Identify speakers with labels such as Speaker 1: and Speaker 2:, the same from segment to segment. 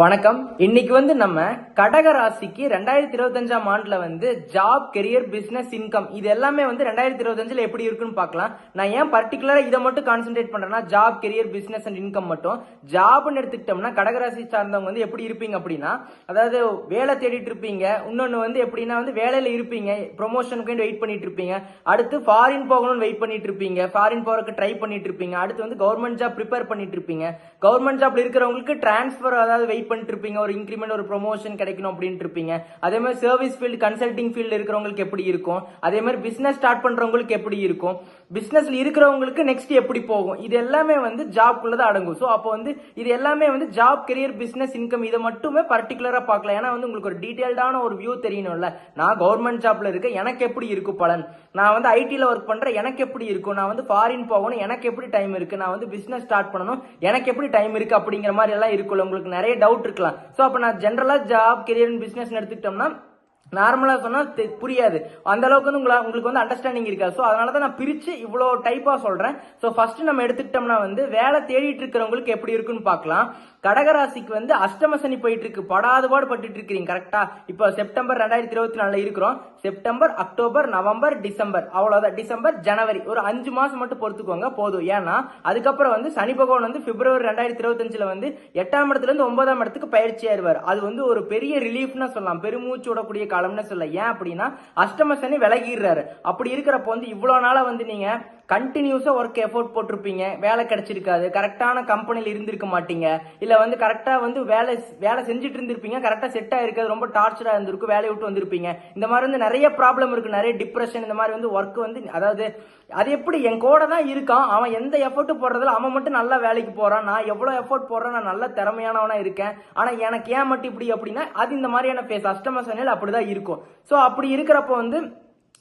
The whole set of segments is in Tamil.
Speaker 1: வணக்கம். இன்னைக்கு வந்து நம்ம கடக ராசிக்கு ரெண்டாயிரத்தி இருபத்தஞ்சாம் ஆண்டுல வந்து ஜாப் கெரியர் பிசினஸ் இன்கம் இது எல்லாமே வந்து ரெண்டாயிரத்தி இருபத்தஞ்சுல எப்படி இருக்குன்னு பார்க்கலாம். நான் ஏன் பர்டிகுலரா இதை மட்டும் கான்சென்ட்ரேட் பண்றேன்னா job career business and income மட்டும். ஜாப்னு எடுத்துக்கிட்டோம்னா கடகராசி சார்ந்தவங்க வந்து எப்படி இருப்பீங்க அப்படின்னா அதாவது வேலை தேடிட்டு இருப்பீங்க. இன்னொன்னு வந்து எப்படின்னா வந்து வேலையில இருப்பீங்க. ப்ரொமோஷனுக்கு வெயிட் பண்ணிட்டு இருப்பீங்க. அடுத்து ஃபாரின் போகணும்னு வெயிட் பண்ணிட்டு இருப்பீங்க. ஃபாரின் போறதுக்கு ட்ரை பண்ணிட்டு இருப்பீங்க. அடுத்து வந்து கவர்மெண்ட் ஜாப் ப்ரிப்பேர் பண்ணிட்டு இருப்பீங்க. கவர்மெண்ட் ஜாப்ல இருக்கிறவங்களுக்கு டிரான்ஸ்பர் அதாவது வெயிட் பண்ணிட்டு இருப்பீங்க ஒரு இன்க்ரிமெண்ட் ஒரு ப்ரொமோஷன் கிடைக்கணும் அப்படின்ட்டு இருப்பீங்க அதே மாதிரி சர்வீஸ் ஃபீல்டு கன்சல்டிங் ஃபீல்டு இருக்கிறவங்களுக்கு எப்படி இருக்கும்? அதே மாதிரி பிசினஸ் ஸ்டார்ட் பண்றவங்களுக்கு எப்படி இருக்கும்? பிஸ்னஸில் இருக்கிறவங்களுக்கு நெக்ஸ்ட் எப்படி போகும்? இது எல்லாமே வந்து ஜாப்குள்ள தான் அடங்கும். ஸோ அப்போ வந்து இது எல்லாமே வந்து ஜாப் கெரியர் பிஸ்னஸ் இன்கம் இதை மட்டுமே பர்டிகுலராக பார்க்கலாம். ஏன்னா வந்து உங்களுக்கு ஒரு டீட்டெயில்டான ஒரு வியூ தெரியணும்ல. நான் கவர்மெண்ட் ஜாப்ல இருக்கேன். எனக்கு எப்படி இருக்கும் பலன்? நான் வந்து ஐடியில் ஒர்க் பண்ணுறேன் எனக்கு எப்படி இருக்கும்? நான் வந்து ஃபாரின் போகணும். எனக்கு எப்படி டைம் இருக்கு? நான் வந்து பிஸ்னஸ் ஸ்டார்ட் பண்ணணும். எனக்கு எப்படி டைம் இருக்கு? அப்படிங்கிற மாதிரி எல்லாம் இருக்குல்ல உங்களுக்கு நிறைய டவுட் இருக்கலாம். ஸோ அப்போ நான் ஜென்ரலாக ஜாப் கெரியர் பிஸ்னஸ் எடுத்துக்கிட்டோம்னா நார்மலாக சொன்னால் புரியாது. அந்த அளவுக்கு வந்து உங்களை உங்களுக்கு வந்து அண்டர்ஸ்டாண்டிங் இருக்காது. ஸோ அதனால தான் நான் பிரித்து இவ்வளோ டைப்பாக சொல்கிறேன் ஸோ ஃபஸ்ட்டு நம்ம எடுத்துக்கிட்டோம்னா வந்து வேலை தேடிட்டு இருக்கிறவங்களுக்கு எப்படி இருக்குன்னு பார்க்கலாம். கடகராசிக்கு வந்து அஷ்டம சனி போயிட்டு இருக்கு படாதுபாடு பட்டுட்டு இருக்கிறீங்க கரெக்டா இப்போ செப்டம்பர் ரெண்டாயிரத்தி இருபத்தி நாலுல இருக்கிறோம். September October November December. அவ்வளவுதான். டிசம்பர் ஜனவரி. ஒரு அஞ்சு மாசம் மட்டும் பொறுத்துக்கோங்க போதும். ஏன்னா அதுக்கப்புறம் வந்து சனி பகவான் வந்து பிப்ரவரி ரெண்டாயிரத்தி இருபத்தஞ்சுல வந்து எட்டாம் இடத்துல இருந்து ஒன்பதாம் இடத்துக்கு பயிற்சி ஆயிடுவார். அது வந்து ஒரு பெரிய ரிலீஃப்னு சொல்லலாம். பெருமூச்சு விடக்கூடிய காலம்னு சொல்லலாம். ஏன் அப்படின்னா அஷ்டம சனி விலகிடுறாரு. அப்படி இருக்கிறப்ப வந்து இவ்வளவு நாளா வந்து நீங்க கண்டினியூஸாக ஒர்க் எஃபோர்ட் போட்டிருப்பீங்க. வேலை கிடைச்சிருக்காது. கரெக்டான கம்பெனியில் இருந்திருக்க மாட்டீங்க. இல்லை வந்து கரெக்டாக வந்து வேலை வேலை செஞ்சுட்டு இருந்திருப்பீங்க. கரெக்டாக செட் ஆகிருக்காது ரொம்ப டார்ச்சராக இருந்திருக்கும். வேலையை விட்டு வந்திருப்பீங்க. இந்த மாதிரி வந்து நிறைய ப்ராப்ளம் இருக்குது நிறைய டிப்ரெஷன் இந்த மாதிரி வந்து ஒர்க் வந்து அதாவது அது எப்படி என் கூட தான் இருக்கான். அவன் எந்த எஃபர்ட் போடுறதுல அவன் மட்டும் நல்லா வேலைக்கு போறான். நான் எவ்வளோ எஃபோர்ட் போடுறேன். நான் நல்ல திறமையானவனா இருக்கேன். ஆனா எனக்கு ஏன் மட்டும் இப்படி அப்படின்னா அது இந்த மாதிரியான ஃபேஸ் அஷ்டம சனியில் அப்படிதான் இருக்கும். ஸோ அப்படி இருக்கிறப்ப வந்து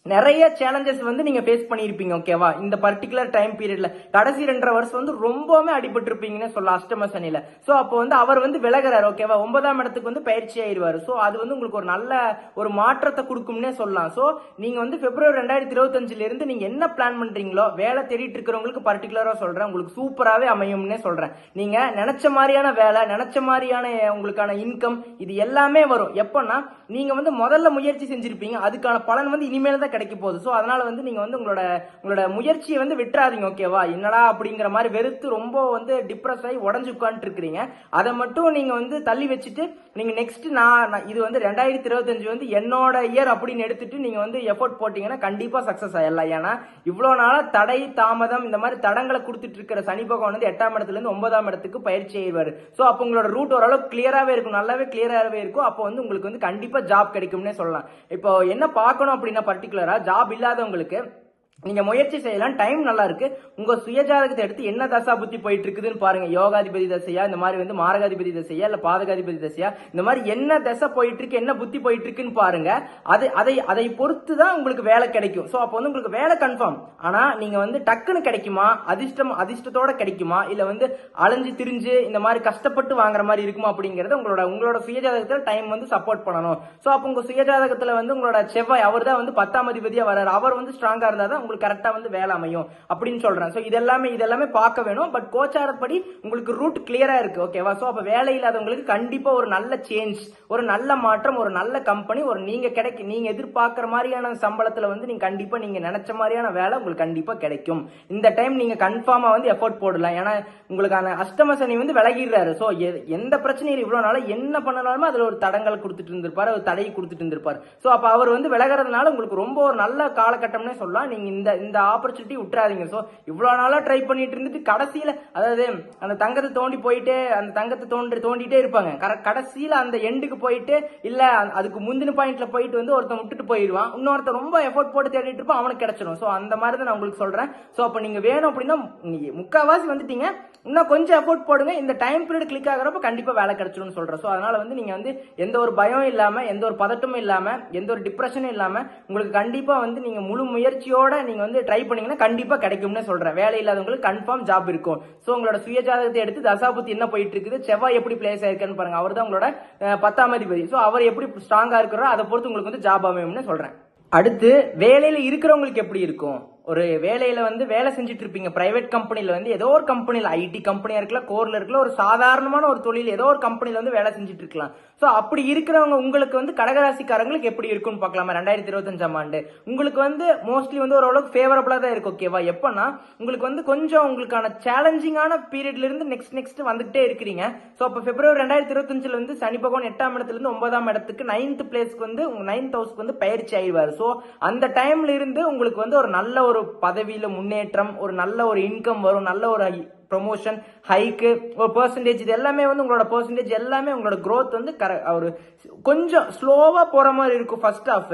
Speaker 1: நிறைய சேலஞ்சஸ் வந்து நீங்க ஃபேஸ் பண்ணியிருப்பீங்க ஓகேவா இந்த பர்டிகுலர் டைம் பீரியட்ல கடைசி ரெண்டரை வருஷம் வந்து ரொம்பவுமே அடிபட்டிருப்பீங்கன்னு சொல்ல அஷ்டம சனியில. சோ அப்போ வந்து அவர் வந்து விலகுறாரு ஓகேவா ஒன்பதாம் இடத்துக்கு வந்து பயிற்சி ஆயிருவாரு சோ அது வந்து உங்களுக்கு ஒரு நல்ல ஒரு மாற்றத்தை கொடுக்கும்னே சொல்லலாம். சோ நீங்க வந்து பிப்ரவரி ரெண்டாயிரத்தி இருபத்தஞ்சுல இருந்து நீங்க என்ன பிளான் பண்றீங்களோ வேலை தேடிட்டு இருக்கிறவங்களுக்கு பர்டிகுலரா சொல்றேன். உங்களுக்கு சூப்பராகவே அமையும்னே சொல்றேன். நீங்க நினைச்ச மாதிரியான வேலை நினைச்ச மாதிரியான உங்களுக்கான இன்கம் இது எல்லாமே வரும். எப்பன்னா நீங்க வந்து முதல்ல முயற்சி செஞ்சிருப்பீங்க. அதுக்கான பலன் வந்து இனிமேல் தான் கிடைக்க போகுது ஸோ அதனால வந்து நீங்கள் வந்து உங்களோட உங்களோட முயற்சியை வந்து விட்டுறாதீங்க ஓகேவா என்னடா அப்படிங்கிற மாதிரி வெறுத்து ரொம்ப வந்து டிப்ரெஸ் ஆகி உடஞ்சு உட்காந்துட்டு இருக்கிறீங்க அதை மட்டும் நீங்கள் வந்து தள்ளி வச்சுட்டு நீங்கள் நெக்ஸ்ட் நான் இது வந்து ரெண்டாயிரத்தி இருபத்தஞ்சு வந்து என்னோட இயர் அப்படின்னு எடுத்துட்டு நீங்கள் வந்து எஃபோர்ட் போட்டிங்கன்னா கண்டிப்பாக சக்ஸஸ் ஆகிடலாம் ஏன்னா இவ்வளோ நாளாக தடை தாமதம் இந்த மாதிரி தடங்களை கொடுத்துட்டு இருக்கிற சனி பகவான் வந்து எட்டாம் இடத்துல இருந்து ஒன்பதாம் இடத்துக்கு பயிற்சி செய்வார். ஸோ அப்போ உங்களோட ரூட் ஓரளவுக்கு கிளியராகவே இருக்கும் நல்லாவே கிளியராகவே இருக்கும். அப்போ வந்து உங்களுக்கு வந்து கண்டிப்பாக ஜாப் கிடைக்கும்னே சொல்லலாம். இப்போ என்ன பார்க்கணும் அப்படின்னா பர்டிகுலர் ஜாப் இல்லாதவங்களுக்கு நீங்க முயற்சி செய்யலாம் டைம் நல்லா இருக்கு. உங்க சுயஜாதகத்தை எடுத்து என்ன தசா புத்தி போயிட்டு இருக்குதுன்னு பாருங்க. யோகாதிபதி தசையா இந்த மாதிரி வந்து மாரகாதிபதி தசையா இல்ல பாதகாதிபதி தசையா இந்த மாதிரி என்ன தசை போயிட்டு இருக்கு என்ன புத்தி போயிட்டு இருக்குன்னு பாருங்க. அது அதை அதை பொறுத்து தான் உங்களுக்கு வேலை கிடைக்கும். ஸோ அப்போ வந்து உங்களுக்கு வேலை கன்ஃபார்ம் ஆனா நீங்க வந்து டக்குன்னு கிடைக்குமா? அதிர்ஷ்டம் அதிர்ஷ்டத்தோட கிடைக்குமா? இல்ல வந்து அலைஞ்சு திரிஞ்சு இந்த மாதிரி கஷ்டப்பட்டு வாங்குற மாதிரி இருக்குமா அப்படிங்கறத உங்களோட உங்களோட சுயஜாதகத்துல டைம் வந்து சப்போர்ட் பண்ணணும். ஸோ அப்போ உங்க சுயஜாதகத்துல வந்து உங்களோட செவ்வாய் அவர் தான் வந்து பத்தாம் அதிபதியா வர்றாரு. அவர் வந்து ஸ்ட்ராங்கா இருந்தா தான் உங்களுக்கு கரெக்டா வந்து வேலை அமையும் அப்படின்னு சொல்றேன். ஸோ இதெல்லாமே இதெல்லாமே பார்க்க வேணும். பட் கோச்சாரப்படி உங்களுக்கு ரூட் கிளியராக இருக்கு. ஓகேவா ஸோ அப்போ வேலை இல்லாதவங்களுக்கு கண்டிப்பாக ஒரு நல்ல சேஞ்ச் ஒரு நல்ல மாற்றம் ஒரு நல்ல கம்பெனி ஒரு நீங்கள் கிடைக்க நீங்கள் எதிர்பார்க்குற மாதிரியான சம்பளத்தில் வந்து நீங்கள் கண்டிப்பாக நீங்கள் நினச்ச மாதிரியான வேலை உங்களுக்கு கண்டிப்பாக கிடைக்கும். இந்த டைம் நீங்கள் கன்ஃபார்மாக வந்து எஃபோர்ட் போடலாம். ஏன்னா உங்களுக்கான அஷ்டம சனி வந்து விலகிடுறாரு. ஸோ எந்த பிரச்சனையும் இவ்வளோ நாளும் என்ன பண்ணனாலுமே அதில் ஒரு தடங்கள் கொடுத்துட்டு இருந்திருப்பார் ஒரு தடையை கொடுத்துட்டு இருந்திருப்பார். ஸோ அப்போ அவர் வந்து விலகிறதுனால உங்களுக்கு ரொம்ப ஒரு நல்ல காலகட்டம்னே சொல்லலாம். நீங்கள் இந்த இந்த ஆப்பர்ச்சுனிட்டி விட்டுறாதீங்க ஸோ இவ்வளோ நாளாக ட்ரை பண்ணிட்டு இருந்துட்டு கடைசியில் அதாவது அந்த தங்கத்தை தோண்டி போயிட்டு அந்த தங்கத்தை தோண்டி தோண்டிட்டே இருப்பாங்க. கர- கடைசியில் அந்த எண்டுக்கு போயிட்டு இல்லை அதுக்கு முந்தின பாயிண்ட்ல போயிட்டு வந்து ஒருத்தன் விட்டுட்டு போயிடுவான் இன்னொருத்தன் ரொம்ப எஃபோர்ட் போட்டு தேடிட்டு இருப்பான் அவனுக்கு கிடைச்சிடும் ஸோ அந்த மாதிரி தான் நான் உங்களுக்கு சொல்கிறேன் ஸோ அப்போ நீங்கள் வேணும் அப்படின்னா முக்கால்வாசி வந்துட்டீங்க. இன்னும் கொஞ்சம் எஃபோர்ட் போடுங்க. இந்த டைம் பீரியட் கிளிக் ஆகிறப்ப கண்டிப்பாக வேலை கிடைச்சிடும்னு சொல்கிறேன் ஸோ அதனால் வந்து நீங்கள் வந்து எந்த ஒரு பயம் இல்லாமல் எந்த ஒரு பதட்டமும் இல்லாமல் எந்த ஒரு டிப்ரெஷனும் இல்லாமல் உங்களுக்கு கண்டிப்பாக வந்து நீங்கள் முழு முயற்சியோட நீங்கள் வந்து ட்ரை பண்ணீங்கன்னா கண்டிப்பாக கிடைக்கும்னு சொல்கிறேன் வேலை இல்லாதவங்களுக்கு கன்ஃபார்ம் ஜாப் இருக்கும். ஸோ உங்களோட சுயஜாதகத்தை எடுத்து தசாபுத்தி என்ன போயிட்டு இருக்குது செவ்வாய் எப்படி பிளேஸ் ஆயிருக்குன்னு பாருங்க. அவர் தான் உங்களோட பத்தாம் அதிபதி. ஸோ அவர் எப்படி ஸ்ட்ராங்காக இருக்கிறோ அதை பொறுத்து உங்களுக்கு வந்து ஜாப் அமையும்னு சொல்கிறேன் அடுத்து வேலையில் இருக்கிறவங்களுக்கு எப்படி இருக்கும்? ஒரு வேலையில வந்து வேலை செஞ்சுட்டு இருப்பீங்க. பிரைவேட் கம்பெனியில் வந்து ஏதோ ஒரு கம்பெனியில் ஐடி கம்பெனியா இருக்கலாம் கோர்ல இருக்கலாம் ஒரு சாதாரணமான ஒரு தொழில் ஏதோ ஒரு கம்பெனியில் வந்து வேலை செஞ்சுட்டு இருக்கலாம். ஸோ அப்படி இருக்கிறவங்க உங்களுக்கு வந்து கடகராசிக்காரங்களுக்கு எப்படி இருக்கும்னு பார்க்கலாமா? ரெண்டாயிரத்தி இருபத்தஞ்சாம் ஆண்டு. உங்களுக்கு வந்து மோஸ்ட்லி வந்து ஓரளவுக்கு ஃபேவரபிளா தான் இருக்கு ஓகேவா எப்போன்னா உங்களுக்கு வந்து கொஞ்சம் உங்களுக்கான சேலஞ்சிங்கான பீரியட்ல இருந்து நெக்ஸ்ட் நெக்ஸ்ட் வந்துகிட்டே இருக்கிறீங்க. ஸோ அப்போ பிப்ரவரி ரெண்டாயிரத்தி இருபத்தஞ்சில் வந்து சனி பகவான் எட்டாம் இடத்துலேருந்து ஒன்பதாம் இடத்துக்கு நைன்த் பிளேஸ்க்கு வந்து உங்க நைன்த் ஹவுஸ்க்கு வந்து பயிற்சி ஆயிடுவார். ஸோ அந்த டைம்ல இருந்து உங்களுக்கு வந்து ஒரு நல்ல ஒரு பதவியில் முன்னேற்றம் ஒரு நல்ல ஒரு இன்கம் வரும் நல்ல ஒரு ப்ரொமோஷன் ஹைக்கு ஒரு பர்சன்டேஜ் இது எல்லாமே வந்து உங்களோட பர்சன்டேஜ் எல்லாமே உங்களோட க்ரோத் வந்து கர ஒரு கொஞ்சம் ஸ்லோவாக போகிற மாதிரி இருக்கும் ஃபர்ஸ்ட் ஆஃப்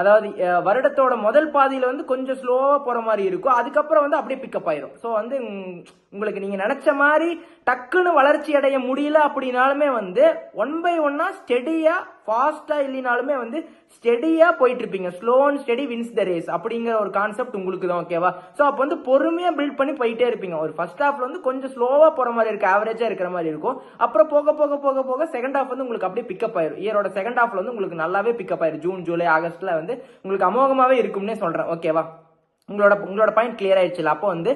Speaker 1: அதாவது வருடத்தோட முதல் பாதியில வந்து கொஞ்சம் ஸ்லோவா போற மாதிரி இருக்கும். அதுக்கப்புறம் வந்து அப்படியே பிக்கப் ஆயிரும். ஸோ வந்து உங்களுக்கு நீங்க நினைச்ச மாதிரி டக்குன்னு வளர்ச்சி அடைய முடியல அப்படின்னாலுமே வந்து ஒன் பை ஒன்னா ஸ்டெடியா ஃபாஸ்டா இல்லைனாலுமே வந்து ஸ்டெடியா போயிட்டு இருப்பீங்க. Slow and steady wins the race அப்படிங்கிற ஒரு கான்செப்ட் உங்களுக்கு தான் ஓகேவா ஸோ அப்போ வந்து பொறுமையா பில்ட் பண்ணி போயிட்டே இருப்பீங்க. ஒரு ஃபர்ஸ்ட் ஹாஃப்ல வந்து கொஞ்சம் ஸ்லோவா போற மாதிரி இருக்கு ஆவரேஜா இருக்கிற மாதிரி இருக்கும். அப்புறம் போக போக போக போக செகண்ட் ஹாஃப் வந்து உங்களுக்கு அப்படியே பிக்கப் ஆயிரும். இயரோட செகண்ட் ஹாஃப்ல வந்து உங்களுக்கு நல்லாவே பிக்கப் ஆயிரும். ஜூன் ஜூலை ஆகஸ்ட்ல வந்து உங்களுக்கு அமோகமாவே இருக்கும்னே சொல்றேன். ஓகேவா உங்களோட உங்களோட பாயிண்ட் கிளியர் ஆயிடுச்சுல. அப்போ வந்து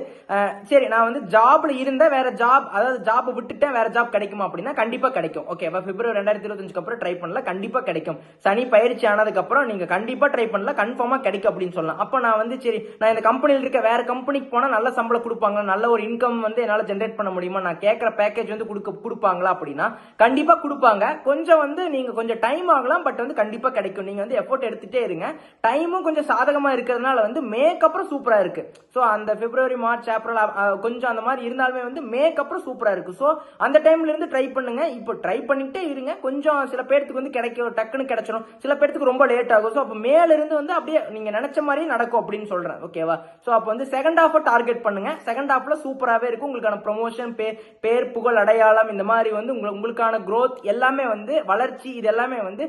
Speaker 1: சரி நான் வந்து ஜாப்ல இருந்தேன் வேற ஜாப் அதாவது ஜாப் விட்டுட்டேன் வேற ஜாப் கிடைக்குமா அப்படின்னா கண்டிப்பா கிடைக்கும். ஓகேவா பிப்ரவரி ரெண்டாயிரத்தி இருபத்தஞ்சுக்கு அப்புறம் ட்ரை பண்ணல கண்டிப்பா கிடைக்கும். சனி பயிற்சி ஆனதுக்கு அப்புறம் நீங்க கண்டிப்பா ட்ரை பண்ணல கன்ஃபார்மா கிடைக்கும் அப்படின்னு சொல்லலாம். அப்போ நான் வந்து சரி நான் இந்த கம்பெனியில் இருக்க வேற கம்பெனிக்கு போனா நல்ல சம்பளம் கொடுப்பாங்க. நல்ல ஒரு இன்கம் வந்து என்னால ஜென்ரேட் பண்ண முடியுமா? நான் கேட்கற பேக்கேஜ் வந்து கொடுக்க கொடுப்பாங்களா அப்படின்னா கண்டிப்பா கொடுப்பாங்க. கொஞ்சம் வந்து நீங்க கொஞ்சம் டைம் ஆகலாம் பட் வந்து கண்டிப்பா கிடைக்கும். நீங்க வந்து எஃபோர்ட் எடுத்துட்டே இருங்க. டைமும் கொஞ்சம் சாதகமா இருக்கிறதுனால வந்து மேக்கப்புறம் அப்புறம் சூப்பரா இருக்கு. ஸோ அந்த பிப்ரவரி மார்ச் ஏப்ரல் கொஞ்சம் அந்த மாதிரி இருந்தாலுமே வந்து மேக்கு அப்புறம் சூப்பராக இருக்குது ஸோ அந்த டைம்லேருந்து ட்ரை பண்ணுங்க. இப்போ ட்ரை பண்ணிகிட்டே இருங்க. கொஞ்சம் சில பேர்த்துக்கு வந்து கிடைக்கும் டக்குன்னு கிடைச்சிடும் சில பேர்த்துக்கு ரொம்ப லேட் ஆகும். ஸோ அப்போ மேலேருந்து வந்து அப்படியே நீங்கள் நினச்ச மாதிரி நடக்கும் அப்படின்னு சொல்கிறேன் ஓகேவா ஸோ அப்போ வந்து செகண்ட் ஹாஃப் டார்கெட் பண்ணுங்க. செகண்ட் ஹாஃப்ல சூப்பராகவே இருக்கும் உங்களுக்கான ப்ரொமோஷன் பே பேர் புகழ் அடையாளம் இந்த மாதிரி வந்து உங்களுக்கு உங்களுக்கான க்ரோத் எல்லாமே வந்து வளர்ச்சி இது எல்லாமே வந்து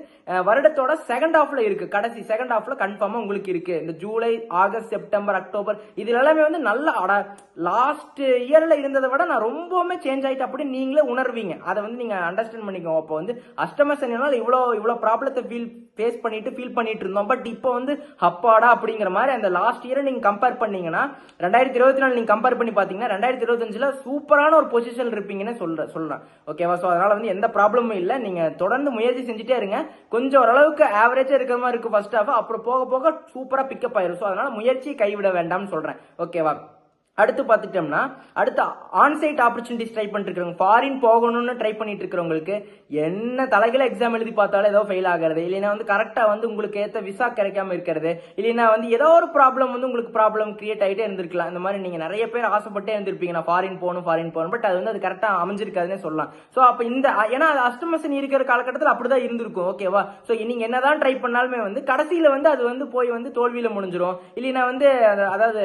Speaker 1: வருடத்தோட செகண்ட் ஹாஃப்ல இருக்குது கடைசி செகண்ட் ஹாஃபில் கன்ஃபார்மாக உங்களுக்கு இருக்குது இந்த ஜூலை ஆகஸ்ட் செப்டம்பர் அக்டோபர். இதுல எல்லாமே வந்து நல்ல லாஸ்ட் இயர்ல இருந்ததை விட நான் ரொம்பவுமே சேஞ்ச் ஆகிட்டு அப்படி நீங்களே உணர்வீங்க. அதை வந்து நீங்க அண்டர்ஸ்டாண்ட் பண்ணிக்கோங்க. அப்போ வந்து அஷ்டம சனினால இவ்வளோ இவ்வளோ ப்ராப்ளத்தை ஃபீல் ஃபேஸ் பண்ணிட்டு ஃபீல் பண்ணிட்டு இருந்தோம். பட் இப்போ வந்து அப்பாடா அப்படிங்கிற மாதிரி அந்த லாஸ்ட் இயரை நீங்க கம்பேர் பண்ணீங்கன்னா ரெண்டாயிரத்தி இருபத்தி நாலு நீங்க கம்பேர் பண்ணி பாத்தீங்கன்னா ரெண்டாயிரத்தி இருபத்தஞ்சுல சூப்பரான ஒரு பொசிஷன் இருப்பீங்கன்னு சொல்ற சொல்றேன். ஓகேவா ஸோ அதனால வந்து எந்த ப்ராப்ளமும் இல்லை. நீங்க தொடர்ந்து முயற்சி செஞ்சுட்டே இருங்க. கொஞ்சம் ஓரளவுக்கு ஆவரேஜா இருக்கிற மாதிரி இருக்கும் ஃபர்ஸ்ட் ஹாஃப் அப்புறம் போக போக சூப்பரா பிக்கப் ஆயிரும். ஸோ அதனால முயற்சியை கைவிட வேண்டாம்னு சொல்றேன். ஓகேவா அடுத்து பார்த்துட்டோம்னா அடுத்து ஆன்சைட் ஆப்பர்ச்சுனிட்டிஸ் ட்ரை பண்ணிட்டுருக்கிறவங்க ஃபாரின் போகணும்னு ட்ரை பண்ணிட்டு இருக்கிறவங்களுக்கு என்ன தலைகளை எக்ஸாம் எழுதி பார்த்தாலும் ஏதோ ஃபெயில் ஆகிறது இல்லைன்னா வந்து கரெக்டாக வந்து உங்களுக்கு ஏற்ற விசா கிடைக்காம இருக்கிறது இல்லைன்னா வந்து ஏதோ ஒரு ப்ராப்ளம் வந்து உங்களுக்கு ப்ராப்ளம் கிரியேட் ஆகிட்டே இருந்திருக்கலாம். இந்த மாதிரி நீங்கள் நிறைய பேர் ஆசைப்பட்டே இருந்திருப்பீங்க நான் ஃபாரின் போகணும் ஃபாரின் போகணும் பட் அது வந்து அது கரெக்டாக அமைஞ்சிருக்காதுன்னு சொல்லலாம். ஸோ அப்போ இந்த ஏன்னா அது அஷ்டமசன் இருக்கிற காலகட்டத்தில் அப்படிதான் இருந்திருக்கும் ஓகேவா ஸோ நீங்கள் என்னதான் ட்ரை பண்ணாலுமே வந்து கடைசியில் வந்து அது வந்து போய் வந்து தோல்வியில் முடிஞ்சிடும் இல்லைன்னா வந்து அதாவது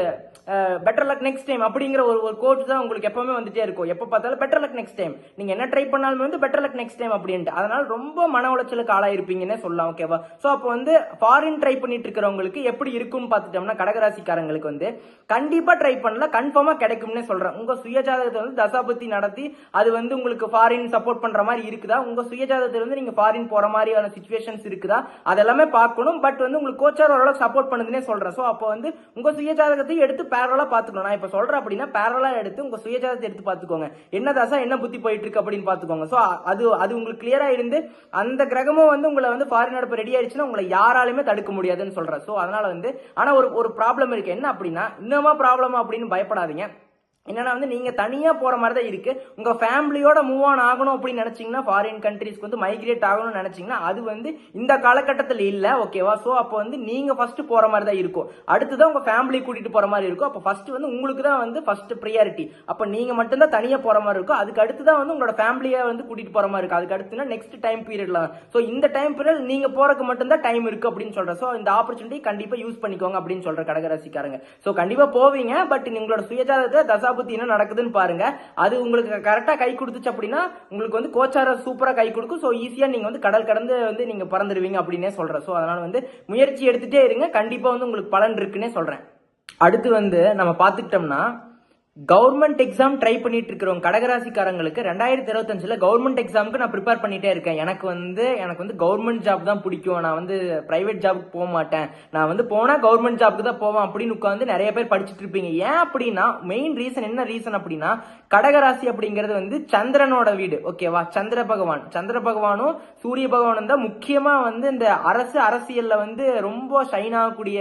Speaker 1: better luck next next time அப்படிங்கிற ஒரு ஒரு கோட் தான் உங்களுக்கு எப்பவுமே வந்துட்டே இருக்கும். எப்போ பார்த்தாலும் பெட்டர் லக் நெக்ஸ்ட் டைம் நீங்க என்ன ட்ரை பண்ணாலுமே வந்து பெட்டர் லக் நெக்ஸ்ட் டைம் அப்படின்ட்டு. அதனால ரொம்ப மன உளைச்சலுக்கு ஆளாயிருப்பீங்கன்னே சொல்லலாம் ஓகேவா ஸோ அப்போ வந்து ஃபாரின் ட்ரை பண்ணிட்டு இருக்கிறவங்களுக்கு எப்படி இருக்கும்னு பார்த்துட்டோம்னா கடகராசிக்காரங்களுக்கு வந்து கண்டிப்பா ட்ரை பண்ணல கன்ஃபார்மா கிடைக்கும்னு சொல்றேன். உங்க சுயஜாதகத்தை வந்து தசாபத்தி நடத்தி அது வந்து உங்களுக்கு ஃபாரின் சப்போர்ட் பண்ற மாதிரி இருக்குதா? உங்க சுயஜாதகத்துல வந்து நீங்க ஃபாரின் போற மாதிரியான சுச்சுவேஷன்ஸ் இருக்குதா? அதெல்லாமே பார்க்கணும். பட் வந்து உங்களுக்கு கோச்சார் ஓரளவு சப்போர்ட் பண்ணுதுன்னே சொல்றேன். ஸோ அப்போ வந்து உங்க சுயஜாதகத்தையும் எடுத்து பேரலா பார்த்துக்கணும். நான் இப்போ சொல்றேன் அப்படின்னா பேரலா எடுத்து உங்க சுயஜாதத்தை எடுத்து பார்த்துக்கோங்க. என்ன தாசா என்ன புத்தி போயிட்டு இருக்கு அப்படின்னு பார்த்துக்கோங்க. ஸோ அது அது உங்களுக்கு கிளியரா இருந்து அந்த கிரகமும் வந்து உங்களை வந்து ஃபாரின் நடப்பு ரெடி ஆயிடுச்சுன்னா உங்களை யாராலுமே தடுக்க முடியாதுன்னு சொல்றேன். ஸோ அதனால வந்து ஆனா ஒரு ஒரு ப்ராப்ளம் இருக்கு. என்ன அப்படின்னா இன்னமா ப்ராப்ளம் அப்படின்னு பயப்படாதீங்க. என்னன்னா வந்து நீங்கள் தனியாக போகிற மாதிரி தான் இருக்குது உங்கள் ஃபேமிலியோட மூவ் ஆன் ஆகணும் அப்படின்னு நினச்சிங்கன்னா ஃபாரின் கண்ட்ரீஸ்க்கு வந்து மைக்ரேட் ஆகணும்னு நினச்சிங்கன்னா அது வந்து இந்த காலகட்டத்தில் இல்லை ஓகேவா ஸோ அப்போ வந்து நீங்கள் ஃபஸ்ட்டு போகிற மாதிரி தான் இருக்கும் அடுத்துதான் உங்கள் ஃபேமிலி கூட்டிகிட்டு போகிற மாதிரி இருக்கும். அப்போ ஃபஸ்ட்டு வந்து உங்களுக்கு தான் வந்து ஃபஸ்ட்டு ப்ரியாரிட்டி அப்போ நீங்கள் மட்டும்தான் தனியாக போகிற மாதிரி இருக்கும். அதுக்கு அடுத்து தான் வந்து உங்களோட ஃபேமிலியை வந்து கூட்டிகிட்டு போகிற மாதிரி இருக்கும். அதுக்கு அடுத்துனா நெக்ஸ்ட் டைம் பீரியட்ல ஸோ இந்த டைம் பீரியட் நீங்கள் போகிறக்கு மட்டும்தான் டைம் இருக்குது அப்படின்னு சொல்கிறேன் ஸோ இந்த ஆப்பர்ச்சுனிட்டி கண்டிப்பாக யூஸ் பண்ணிக்கோங்க அப்படின்னு சொல்கிற கடகராசிக்காரங்க. ஸோ கண்டிப்பாக போவீங்க பட் உங்களோட சுயஜாதத்தை தசாபுத்தி என்ன நடக்குதுன்னு பாருங்க. அது உங்களுக்கு கரெக்டாக கை கொடுத்துச்சு அப்படின்னா உங்களுக்கு வந்து கோச்சார சூப்பராக கை கொடுக்கும். ஸோ ஈஸியாக நீங்கள் வந்து கடல் கடந்து வந்து நீங்கள் பறந்துடுவீங்க அப்படின்னே சொல்கிறேன் ஸோ அதனால் வந்து முயற்சி எடுத்துகிட்டே இருங்க. கண்டிப்பாக வந்து உங்களுக்கு பலன் இருக்குன்னே சொல்கிறேன் அடுத்து வந்து நம்ம பார்த்துக்கிட்டோம்னா கவர்மெண்ட் எக்ஸாம் ட்ரை பண்ணிட்டு இருக்கிறவங்க கடகராசிக்காரங்களுக்கு ரெண்டாயிரத்தி இருபத்தஞ்சுல கவர்மெண்ட் எக்ஸாமுக்கு நான் ப்ரிப்பேர் பண்ணிட்டே இருக்கேன். எனக்கு வந்து எனக்கு வந்து கவர்மெண்ட் ஜாப் தான் பிடிக்கும். நான் வந்து பிரைவேட் ஜாபுக்கு போக மாட்டேன். நான் வந்து போனா கவர்மெண்ட் ஜாபுக்கு தான் போவேன் அப்படின்னு உட்காந்து நிறைய பேர் படிச்சுட்டு இருப்பீங்க. ஏன் அப்படின்னா மெயின் ரீசன் என்ன ரீசன் அப்படின்னா கடகராசி அப்படிங்கிறது வந்து சந்திரனோட வீடு. ஓகேவா சந்திர பகவான். சந்திர பகவானும் சூரிய பகவானும் தான் முக்கியமா வந்து இந்த அரசு அரசியல்ல வந்து ரொம்ப ஷைன் ஆகக்கூடிய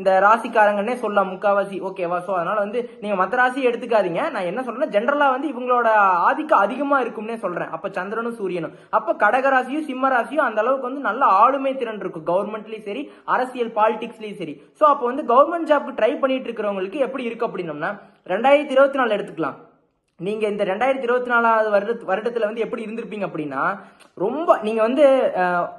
Speaker 1: இந்த ராசிக்காரங்கன்னே சொல்லலாம். முக்காவாசி. ஓகேவா சோ அதனால வந்து நீங்க மத்த ராசி எடுத்துக்காதீங்க. நான் என்ன சொல்றேன் ஜென்ரலா வந்து இவங்களோட ஆதிக்கம் அதிகமா இருக்கும்னே சொல்றேன். அப்ப சந்திரனும் சூரியனும். அப்ப கடகராசியும் சிம்ம ராசியும் அந்த அளவுக்கு வந்து நல்ல ஆளுமை திறன் இருக்கும். கவர்மெண்ட்லயும் சரி அரசியல் பாலிடிக்ஸ்லயும் சரி. சோ அப்போ வந்து கவர்மெண்ட் ஜாப்க்கு ட்ரை பண்ணிட்டு இருக்கிறவங்களுக்கு எப்படி இருக்கு அப்படின்னம்னா ரெண்டாயிரத்தி இருபத்தி நாலு எடுத்துக்கலாம். நீங்க இந்த ரெண்டாயிரத்தி இருபத்தி நாலாவது வருட வருடத்துல வந்து எப்படி இருந்திருப்பீங்க அப்படின்னா ரொம்ப நீங்க வந்து